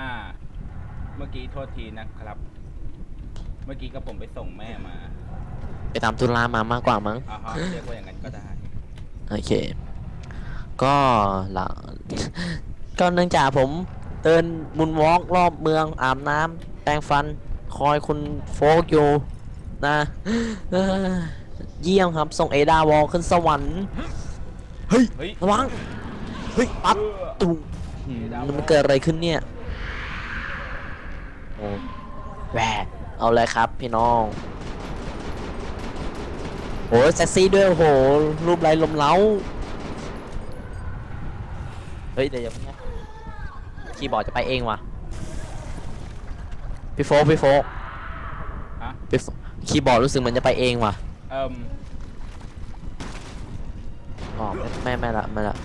อ่า เมื่อกี้โทษทีนะครับ เมื่อกี้ก็ผมไปส่งแม่มาไปตามตุลามามากกว่ามั้ง อ่าฮะเรียกว่าอย่างนั้นก็ได้ โอเค ก็หลัง ก็เนื่องจากผมเดินมุนวอล์กรอบเมืองอาบน้ำแปรงฟัน คอยคุณโฟกอยู่นะเอ้อเยี่ยมครับ ส่งเอดาวอลขึ้นสวรรค์เฮ้ยเฮ้ยระวังเฮ้ยปัดเออตุ้งเอดาวอลมันเกิดอะไรขึ้นเนี่ยโอ้ แหวะเอาเลยครับพี่น้องโหเซ็กซี่ด้วยโอ้โห รูปไรลมเล้า เฮ้ย เดี๋ยวอย่าเพิ่งนะคีย์บอร์ดจะไปเองว่ะ พี่โฟกพี่โฟกฮะ พี่โฟกคีย์บอร์ดรู้สึกเหมันจะไปเองว่ะ เอิ่มอ๋อไม่ไม่ไม่ละไม่ละ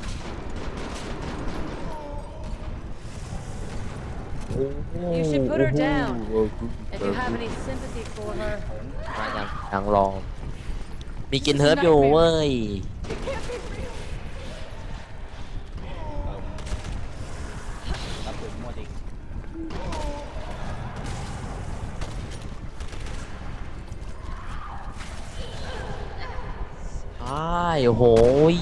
You should put her down. โอ้โห If you have any sympathy for her, ยังยังรอมีกินเฮิร์บอยู่เว้ยตะกุนหมดอีกใช่โอ้โหย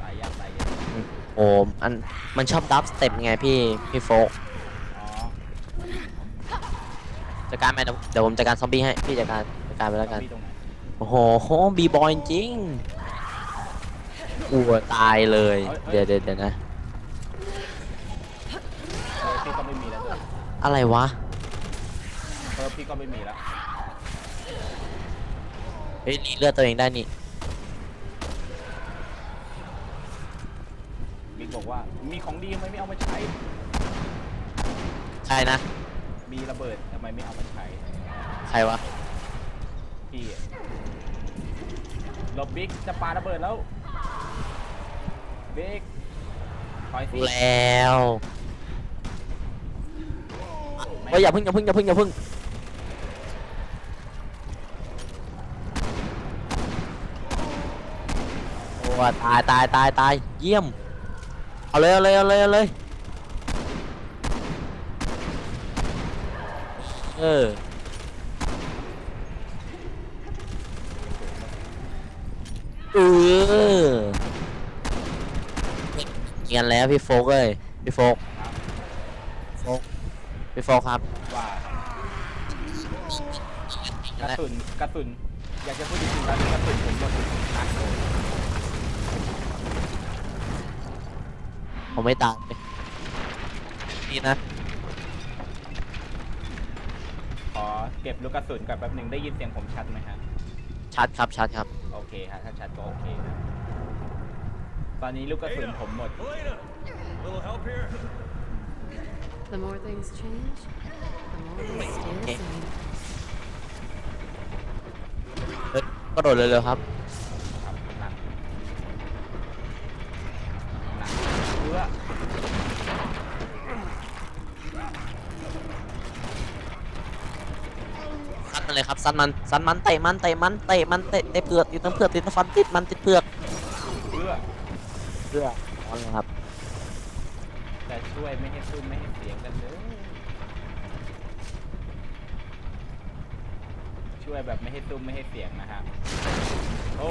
ตายยากตายยาก โอ้อันมันชอบดับสเต็ปไงพี่พี่โฟกอ๋อจัดการไหมเดี๋ยวเดี๋ยวผมจัดการซอมบี้ให้พี่จัดการจัดการไปแล้วกัน มีตรงไหนโอ้โหบีบอยจริงอัวตายเลย เดี๋ยวเดี๋ยวเดี๋ยวนะ เออพี่ก็ไม่มีแล้วด้วยอะไรวะ เออพี่ก็ไม่มีแล้ว เฮ้ยรีเลือดตัวเองได้นี่ บิ๊กบอกว่ามีของดีทำไมไม่เอามาใช้ใช่นะ มีระเบิดทำไมไม่เอามาใช้ใครวะ พี่อะหลบบิ๊กจะปาระเบิดแล้วบิ๊กถอยสิแล้วเฮ้ยอย่าพึ่งอย่าพึ่งอย่าพึ่งอย่าพึ่งโอ้ตายตายตายตายเยี่ยม เอาเลยเอาเลยเอาเลยเอาเลยเออเออเงียนแล้วพี่โฟกเอ้ยพี่โฟกโฟกพี่โฟกครับว่ากระสุนกระสุนอยากจะพูดจริงๆแล้วกระสุนผมหมดนัดเลย ผมไม่ตายนี่นะ ขอเก็บลูกกระสุนก่อนแป๊บหนึ่งได้ยินเสียงผมชัดไหมฮะ ชัดครับชัดครับ โอเคฮะถ้าชัดก็โอเคนะตอนนี้ลูกกระสุนผมหมด Helena, little help here? the more things change, the more they stay the same. เฮ้ยก็โดดเร็วๆครับครับหนักหนัก เพื่อซัดมันเลยครับซัดมันซัดมันเตะมันเตะมันเตะมันเตะเตะเปลือกติดทั้งเปลือกติดทั้งฟันติดมันติดเปลือกเพื่อเพื่อเอาเลยครับแต่ช่วยไม่ให้ซุ่มไม่ให้เสียงกันเลยช่วยแบบไม่ให้ซุ่มไม่ให้เสียงนะฮะโอ้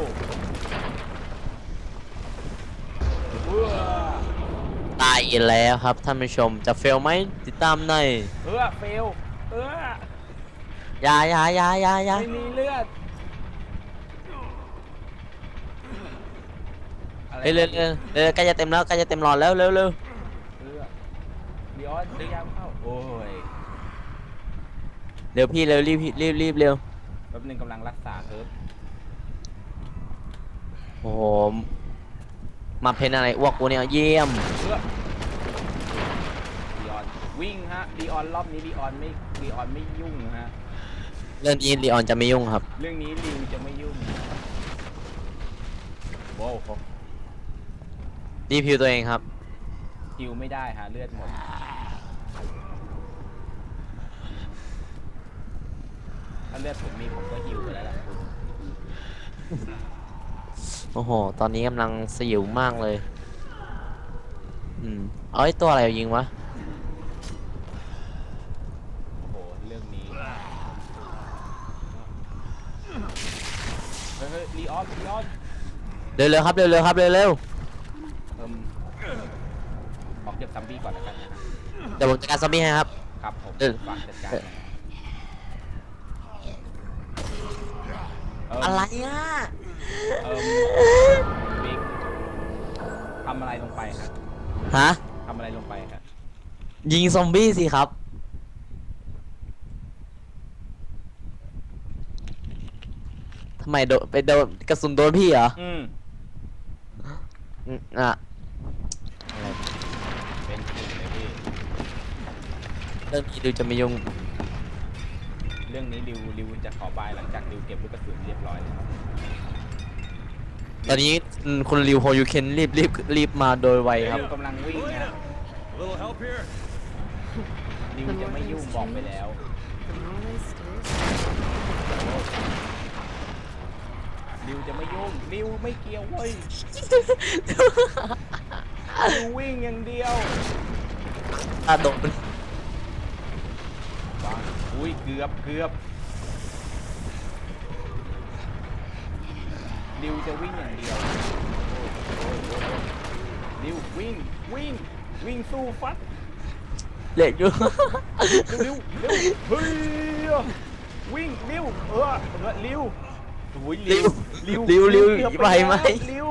อีกแล้วครับท่านผู้ชมจะเฟลไหมติดตามในเพื่อเฟลเอออยาอยาอยาอยาอยาไม่มีเลือดอะไรเฮ้ยเร็วเร็วเร็วใกล้จะเต็มแล้วใกล้จะเต็มหลอดแล้วเร็วเร็วเออดิออนพยายามเข้าโอ้ยเร็วพี่เร็วรีบรีบรีบเร็วแป๊บหนึงกำลังรักษาเฮิร์บโอ้โหมาเพนอะไรอ้วกกูเนี่ยเยี่ยมเพื่อดิออน วิ่งฮะดิออนรอบนี้ดิออนไม่ดิออนไม่ยุ่งฮะ เรื่องนี้ลีออนจะไม่ยุ่งครับ เรื่องนี้ลิวจะไม่ยุ่งโว้วรีพิวตัวเองครับ ฮิวไม่ได้ฮะเลือดหมด ถ้าเลือดผมมีผมก็ฮิวไปแล้วล่ะคุณโอ้โห ตอนนี้กำลังสยิวมากเลย อืม เอาไอ้ตัวอะไรยิงวะ โอ้โห เรื่องนี้ เฮ้ยเฮ้ยลีออนลีออนเร็วๆครับเร็วๆครับเร็วเอิ่มออกเก็บซัมบี้ก่อนแล้วกันนะฮะๆเดี๋ยวผมจัดการซอมบี้ให้ครับ ครับผมเออ ฝากจัดการหน่อยเอิ่ม อะไรอะเอิ่มบิ๊กทำอะไรลงไปครับฮะทำอะไรลงไปครับยิงซอมบี้สิครับ ทำไมโดนไปโดนกระสุนโดนพี่เหรออืมอืมอะเป็นจริงเลยพี่ เรื่องนี้ดูจะไม่ยุ่งเรื่องนี้ริวริวจะขอบายหลังจากริวเก็บลูกกระสุนเรียบร้อยแล้วตอนนี้อืมคุณริวโฮยูเคนรีบรีบรีบมาโดยไวครับ ริวกำลังวิ่งนะ A little help here? ริวจะไม่ยุ่งบอกไปแล้ว The more they stay, ริวจะไม่ยุ่งริวไม่เกี่ยวเว้ยริววิ่งอย่างเดียวถ้าโดนวางอุ้ยเกือบเกือบริวจะวิ่งอย่างเดียวโอ้ยโอ้ยโอ้ยริววิ่งวิ่งวิ่งสู้ฟัด เละอยู่ เร็วเร็วเฮ้ยวิ่งเร็วเออเออเร็ว โอ้ยเร็วเร็วเร็วเร็วกือบไหวไหมเร็ว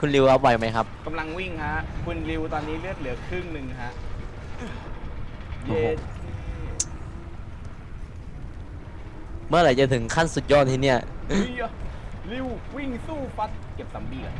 คุณริวเอาไหวไหมครับ กำลังวิ่งฮะ คุณริวตอนนี้เลือดเหลือครึ่งหนึ่งฮะโอ้เย้โหเมื่อไหร่จะถึงขั้นสุดยอดที่เนี่ย เฮ้ยริววิ่งสู้ฟัดเก็บซัมบี้ก่อน